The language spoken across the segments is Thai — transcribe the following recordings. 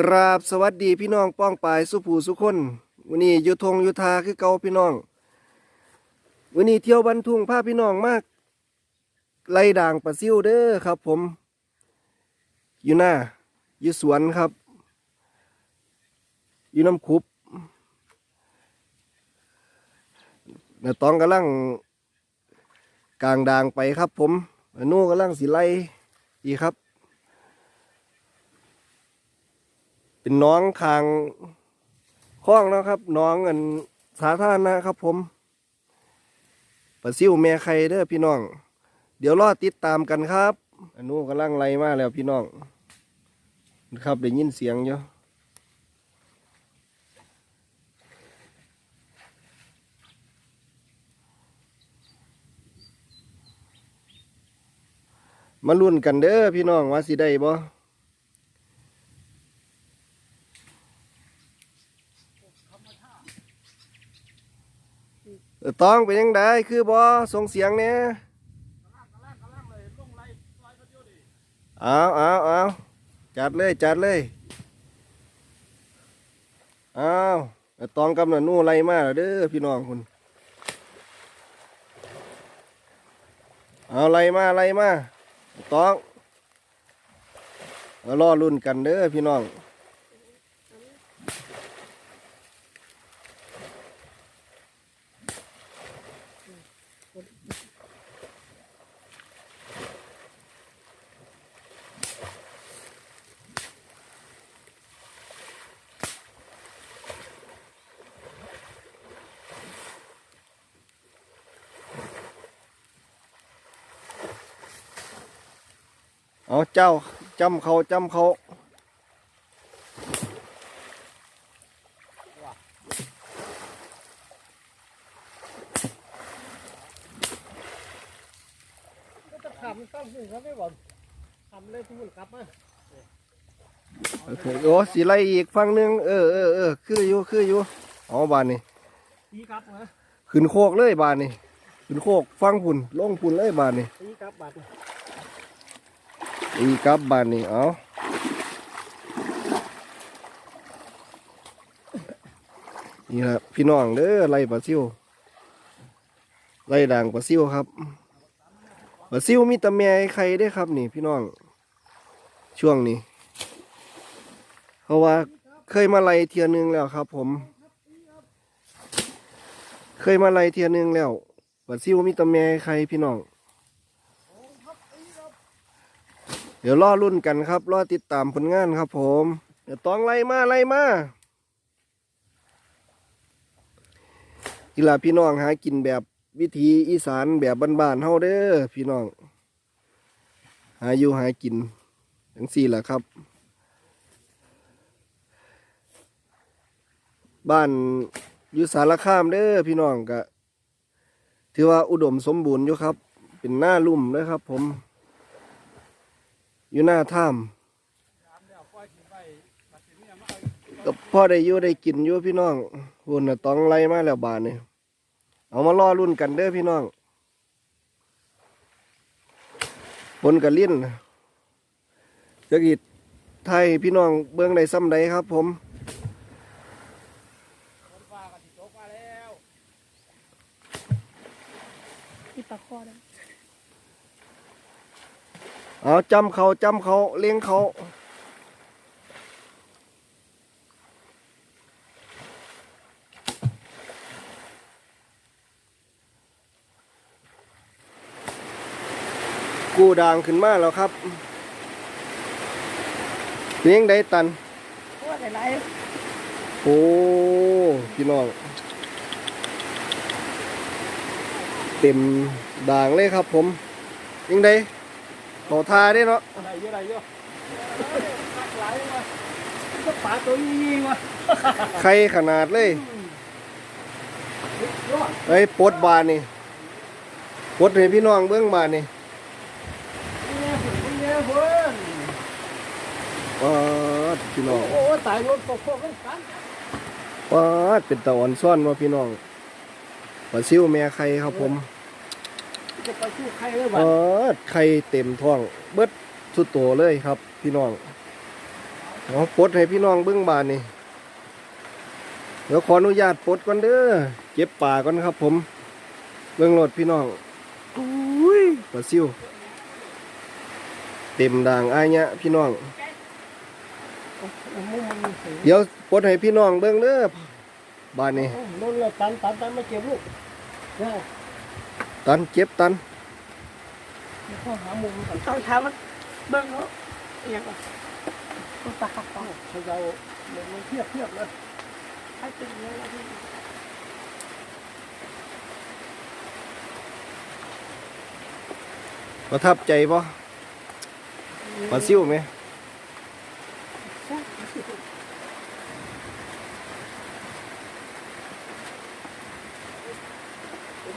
กราบสวัสดีพี่น้องป้องปายสุภูสุคนวันนี้อยู่ทงอยู่ทาคือเก่าพี่น้องวันนี้เที่ยวบันทุ่งพาพี่น้องมากไล่ด่างปลาซิวเด้อครับ ผม อยู่หน้าอยู่สวนครับ อยู่น้ำคุบน้าตองกำลังกลางด่างไปครับ ผมนู่กำลังสีไล่อีครับ เป็นน้องคางคล้องแล้วครับ น้องอันสาธารณะครับผมปลาซิวแม่ไข่เด้อพี่น้อง เดี๋ยวรอติดตามกันครับอนนู้นกำลังไล่มาแล้วพี่น้องครับได้ยินเสียงอยู่มาลุ้นกันเด้อพี่น้องว่าสิได้บ่ เออ ต้องเป็นยังไงคือบอส่งเสียงเนี่ยเอาเอาเอาจัดเลยจัดเลยเอาตองกำเนันนู่ไล่มาแล้วเด้อพี่น้องคุณเอาไล่มาไล่มาตองมารอรุ่นกันเด้อพี่น้อง เอาเจ้าจำเขาจำเขาก็จะทำตั้งหูเขาไม่บอกทำเลยทุกคนกลับมาโอเคโอ้สีไล่อีกฟังหนึงเออเออเออคืออยู่คืออยู่เอาบานนี่ตีกลับมาขึ้นโคกเลยบานนี่ขึ้นโคกฟังพุ่นลงพุ่นเลยบานนี่ตีกลับบัด อีกับบานนี่เอานี่ครับพี่น้องเด้อไล่ปลาซิวไล่ด่างปลาซิวครับปลาซิวมีตะแม่ไข่ได้ครับนี่ พี่น้อง ช่วงนี้ เพราะว่าเคยมาไล่เทียหนึงแล้วครับ ผม เคยมาไล่เทียหนึงแล้วปลาซิวมีตะแม่ไข่พี่น้อง เดี๋ยวรอรุ่นกันครับ รอติดตามผลงานครับ ผม เดี๋ยวต้องไล่มาไล่มากีฬาพี่น้องหากินแบบวิธีอีสานแบบบ้านๆเฮาเด้อพี่น้อง หาอยู่หากินทั้งสี่แหละครับ บ้านอยู่สารคามเด้อพี่น้องก็ถือว่าอุดมสมบูรณ์อยู่ครับ เป็นหน้าลุ่มเลยครับผม อยู่หน้าถ้ำก็พ่อได้อยู่ได้กินอยู่พี่น้องหุ่นน่ะต้องไล่มาแล้วบานนี่เอามาล่อรุ่นกันเด้อพี่น้องบนกับลิ้นจะกิดไทยพี่น้องเบื้องใดซ้ำใดครับผมที่ปากคอได้ เอาจำเขาจำเขาเลี้ยงเขากูด่างขึ้นมาแล้วครับ เลี้ยงได้ตันโอ้แต่ไรโอ้พี่น้อง เต็มด่างเลยครับผม ยังไงขอทาได้เนาะอะไรเยอะอะไรเยอะหลายมาก็ปลาตัวนี้มาไข่ขนาดเลยไอ้ปลดบานนี่ปลดให้พี่น้องเบื้องบานนี่เนี่ยปาดพี่น้องโอ้ตายรถตกพวกกันกันปาดเป็นตะอ่อนซ่อนว่าพี่น้องปลาซิวแม่ไข่ครับผม จะไปสู้ใครเลยบัปดาดไข่เต็มท้อง เบิดสุดโตเลยครับ พี่น้องเอาปลดให้พี่น้องเบื้องบานนี่เดี๋ยวขออนุญาตปลดก่อนเด้อเก็บป่าก่อนครับ ผมเบื้องรถพี่น้องอุ้ยปลาซิวเต็มด่างอายเนี่ยพี่น้อง มุมมันมีสีเดี๋ยวปลดให้พี่น้องเบื้องเด้อบานนี่นู่นเลยตันตันตันมาเก็บลูกเนี่ยตันเก็บตันข้อหามุมกันตอนเช้ามันเบิ้งเขาอหย่างก่อนตัวปลาขับปลาเขาจะเอามันเทีย บเทียบเลยให้เป็นเยอะแล้วพี่ประทับใจปะปลาซิวไหม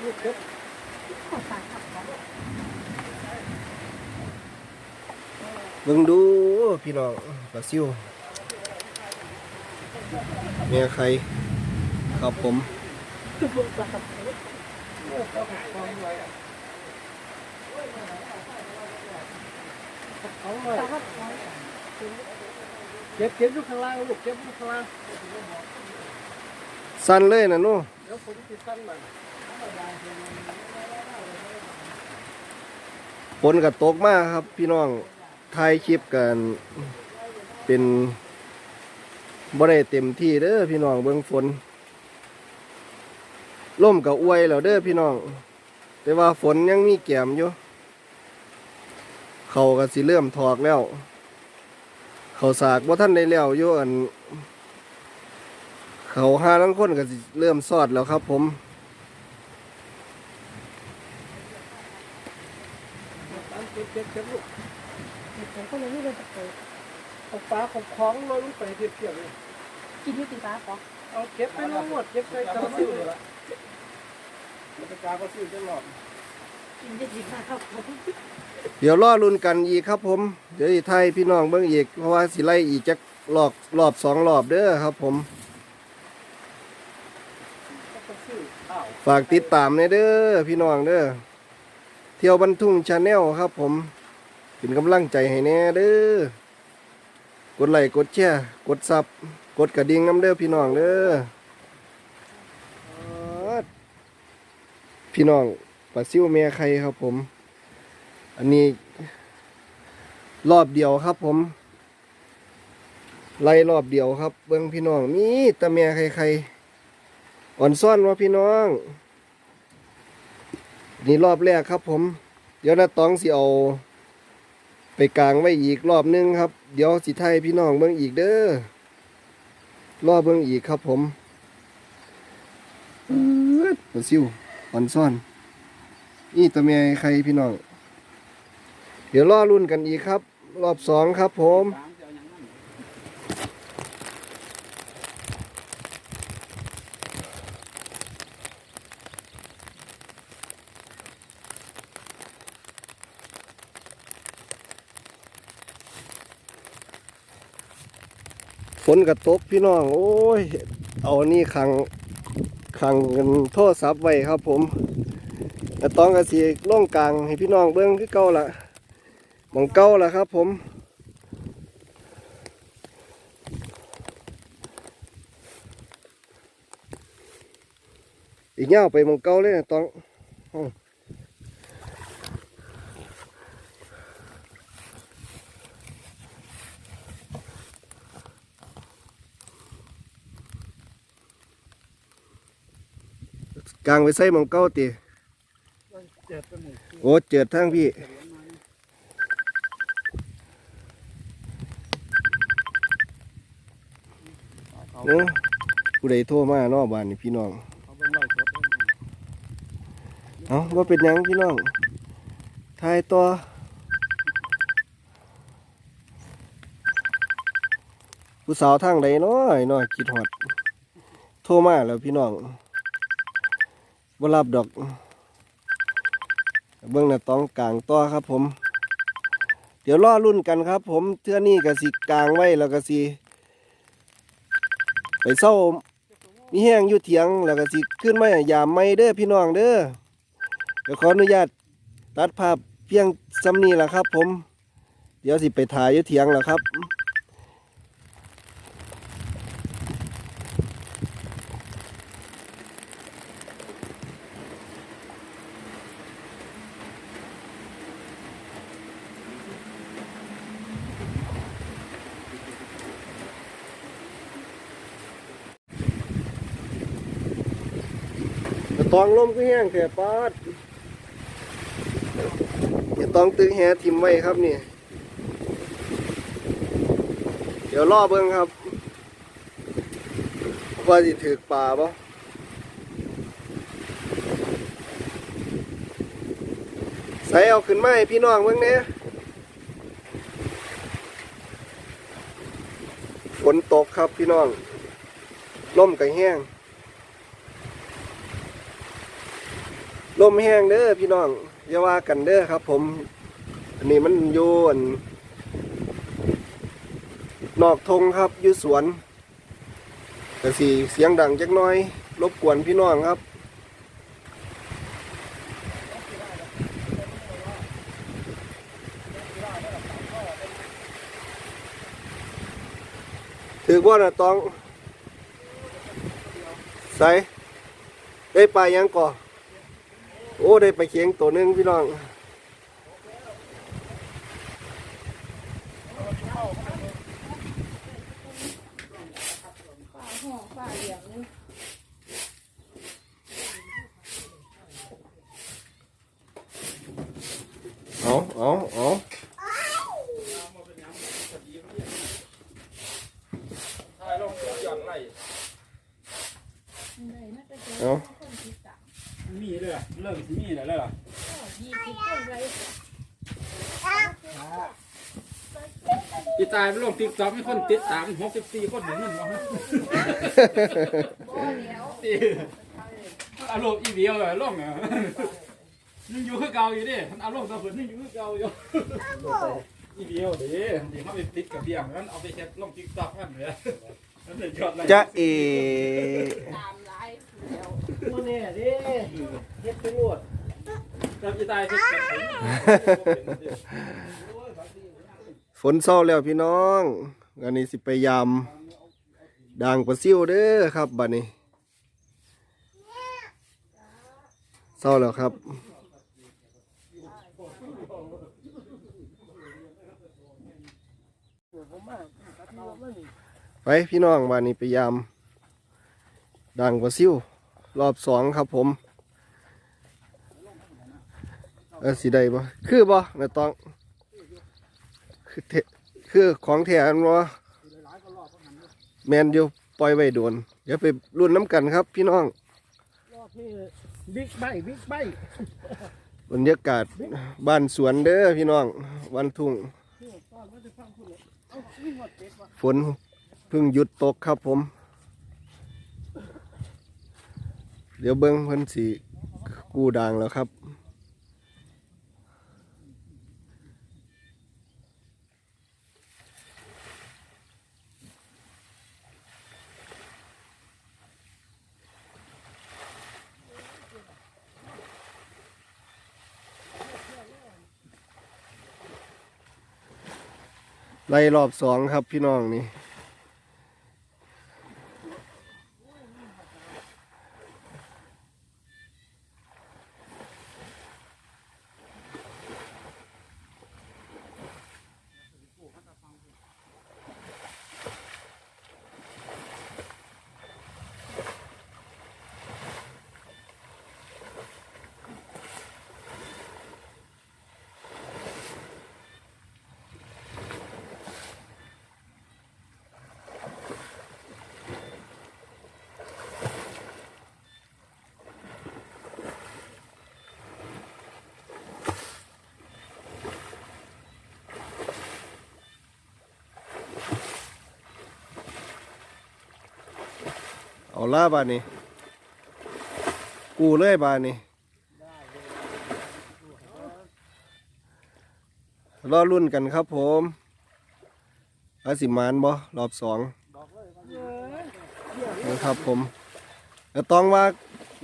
ลูกเก็บ ขอปลาขับปลา เบิ่งดูพี่น้องปลาซิวเมียใครครับผมตัวปลาขับปลาเอาเลปยลาขับปลาเก็บเก็บอยู่ข้างล่างลูกเก็บอยู่ข้างล่างสั้นเลยนะหนู่เดี๋ยวผมติดตั้งมันฝนกับตกมากครับพี่น้อง ถ่ายคลิปกันเป็นบ่ได้เต็มที่เด้อพี่น้องเบิ่งฝนล่มกับอวยแล้วเด้อพี่น้อง แต่ว่าฝนยังมีแก้มอยู่เขาก็สิเริ่มถอกแล้ว เขาสากว่าท่านได้แล้วอยู่อัน เขาห้าลังคนก็สิเริ่มสอดแล้วครับผมเก็บเก็บ เก็บลูกผมก็ยังไม่ได้ตะเกียบเอาปลาของของลอยลงไปเทียบเทียบเลย กินที่ตีปลาปะเอาเก็บไปทั้งหมดเก็บไปกระซิวเลยละมันจะกากระซิวจะหลอดกินที่ตีปลาครับผมเดี๋ยวรอรุ่นกันอีกครับผม เดี๋ยวสิไทยพี่น้องเบิ่งอีกเพราะว่าสิไล่อีกจักรอบรอบสองรอบเด้อครับ ผมกระซิวข้าวฝากติดตามในเด้อพี่น้องเด้อเที่ยวบรรทุ่งชาแนลครับผม เป็นกำลังใจให้แน่เด้อกดไลค์กดแชร์กดซับกดกระดิ่งน้ำเด้อพี่น้องเด้อพี่น้องปลาซิวเมียใครครับผม อันนี้ รอบเดียวครับผม ไล่รอบเดียวครับ เบิ้องพี่น้องมีแตะเมียใครๆอ่อนซ่อนว่าพี่น้อง นี่รอบแรกครับผม เดี๋ยวนาตองสิเอา ไปกลางไว้อีกรอบนึงครับ เดี๋ยวสิไทยพี่น้องเบิ่งอีกเด้อรอบเบิ่งอีกครับผมอื้อปลาซิวอ่อนซ่อน นี่ตัวเมียใครพี่น้อง เดี๋ยวรอรุ่นกันอีกครับ รอบสองครับผม นกระตกพี่น้อง โอ้ย เอานี่ขังขังกันโทษซัพท์ไว้ครับผมแต่ต้องกระสีล่องกลางให้พี่น้องเบิ้องคือเก่าละมองเก่าละครับ ผมอีกเงาไปมองเก่าเลยนะต้อง กลางไปใส่หมองเก่าตีโอ้เจิดทั้งพี่เอ้อผู้ใดโทรมานอกบ้านนี่พี่น้องเขาเป็นไรสดเอ้าว่าเป็นยังพี่น้องทายต่อผู้สาวทางใดน้อยน้อยคิดฮอด โทรมาแล้วพี่น้อง บ่รับดอก เบื้องหน้าต้องกลางต่อครับผม เดี๋ยวรอรุ่นกันครับ ผมเทื่อนี้ก็สิกลางไว้แล้วก็สิไปเศร้ามีแห้งอยู่เถียงแล้วก็สิขึ้นไมายามไม่เด้อพี่น้องเด้อเดี๋ยวขออนุญาตตัดภาพเพียงซ้ำนี้แหละครับ ผม เดี๋ยวสิไปถ่ายอยู่เถียงแล้วครับ ตองลมก็แห้งแถปาดอย่าตองตึงแหทิมไว้ครับนี่ เดี๋ยวรอเบิ่งครับ ว่าสิถือป่าบ่ใส่เอาขึ้นมาให้พี่น้องเบิ่งแหน่ฝนตกครับพี่น้องลมก็แห้ง ลมแห้งเด้อพี่น้อง อย่าว่ากันเด้อครับ ผม อันนี้มันอยู่อันนอกทงครับยู่สวนแต่สีเสียงดังจักน้อย รบกวนพี่น้องครับ ถือว่าน่ะต้อง ใส่ได้ไปยังก่อ โอ้ได้ไปเคียงตัวหนึงพี่น้องเอาเอาเอาถ่ายลงหย่อนไรเอา มีเลยเริ่มสิมีแล้วเหรอพี่ตายไปลงติ๊กต็อกมีคนติดตามหกสิบสี่คนเหมือนกันวะอารมณ์อีเดียวเลยลงอะยังอยู่คือเก่าอยู่ดิมันอารมณ์ตะเพิ่นยังอยู่คือเก่าอยู่อีเดียวดิเดี๋ยวเขาไปติดกับเบียงนั้นเอาไปแชร์ลงติ๊กต็อกกันเลยนั่นเลยจะเอ มันเนี่ยดิเฮ็ดไปรวดกับพี่ตายเฮ็ดกันฝนเศร้าแล้วพี่น้องอันนี้สิไปยามด่างปลาซิวเด้อครับบัดนี้เศร้าแล้วครับไปพี่น้องบัดนี้ไปยาม ด่างปลาซิวรอบสองครับผม เออสิได้บ่คือบ่นาตอง คือเทคือของแท้อันวะแมนอยู่ปล่อยไว้โดน เดี๋ยวไปรุ่นน้ำกันครับพี่น้องรอบนี้บิ๊กไบบิ๊กไบบรรยากาศบ้านสวนเด้อพี่น้อง วันทุ่ง ฝนเพิ่งหยุดตกครับผม เดี๋ยวเบิ้งเพิ่นสีกู้ด่างแล้วครับ ไล่รอบสองครับพี่น้องนี่ เอาล่าบานนี้ กูเลยบานนี้รอรุ่นกันครับผมอาสิมานบ่รอบสองนะครับผมแล้วต้องว่า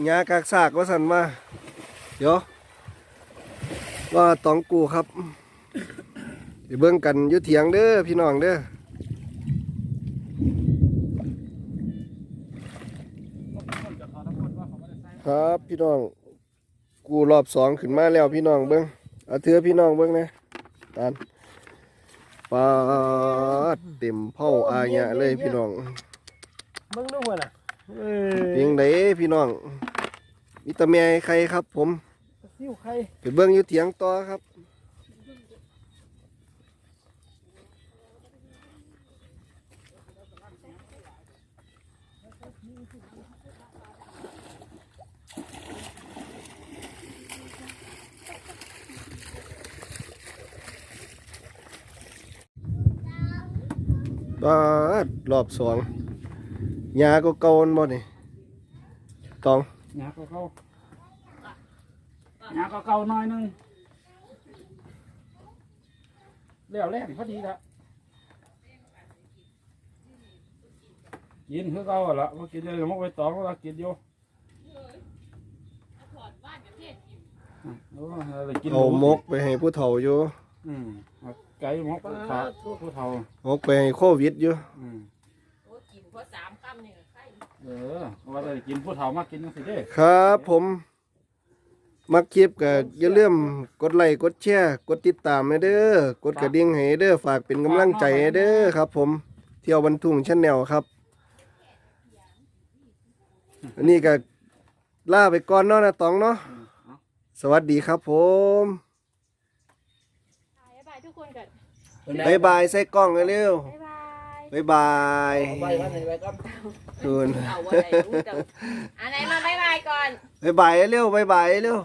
หญ้ากากซากว่าสันว่าเดี๋ยวว่าต้องกูครับเดี๋ยวเบิ่งกันอยุเถียงเด้อพี่น้องเด้อ ครับพี่น้อง กูรอบสองขึ้นมาแล้วพี่น้องเบิ้งเอาเถือพี่น้องเบิ้งนะตานปาดเต็มเผาอาญะเลยพี่น้องมึงดูหัวน่ะเออเพียงไดพี่น้องมีแตะแม่ใครครับ ผมซิ่วใครไปเบิ่งอยู่เถียงต่อครับ บาดรอบสองยาก็เก่าอันบ่นี่ตองหยาก็เก่าหยาก็เก่าหน่อยหนึงแล้วแรงพอดีละกินคือเก่าอะละว่ากินเลยมกไปตองว่ากินอยู่อะโอ้ยกินเอามกไปให้ผู้เฒ่าอยู่อืมเอา ไก่มกไปขาผู้เฒ่ามกไปให้โควิดอยู่อืมโอ้กินเพราะสามคำเนี่ยไข่เออว่าได้กินผู้เฒ่ามากินจังสิเด้ครับ ผม มักคลิปก็อย่าลืมกดไลค์กดแชร์กดติดตามให้เด้อกดกระดิ่งให้เด้อฝากเป็นกำลังใจให้เด้อครับ ผมเที่ยวบรรทุงชาแนลครับ อันนี้ก็ล่าไปก่อนเนาะนะตองเนาะสวัสดีครับ ผมบ๊ายบาย ทุกคนกันบายบายใส่กล้องเร็วบ๊ายบายบายบายไปวันไหนไปก็ดูนเอาวันไหนรู้จักอันไหนมาบายบายก่อน บายบายเร็วบายบายเร็ว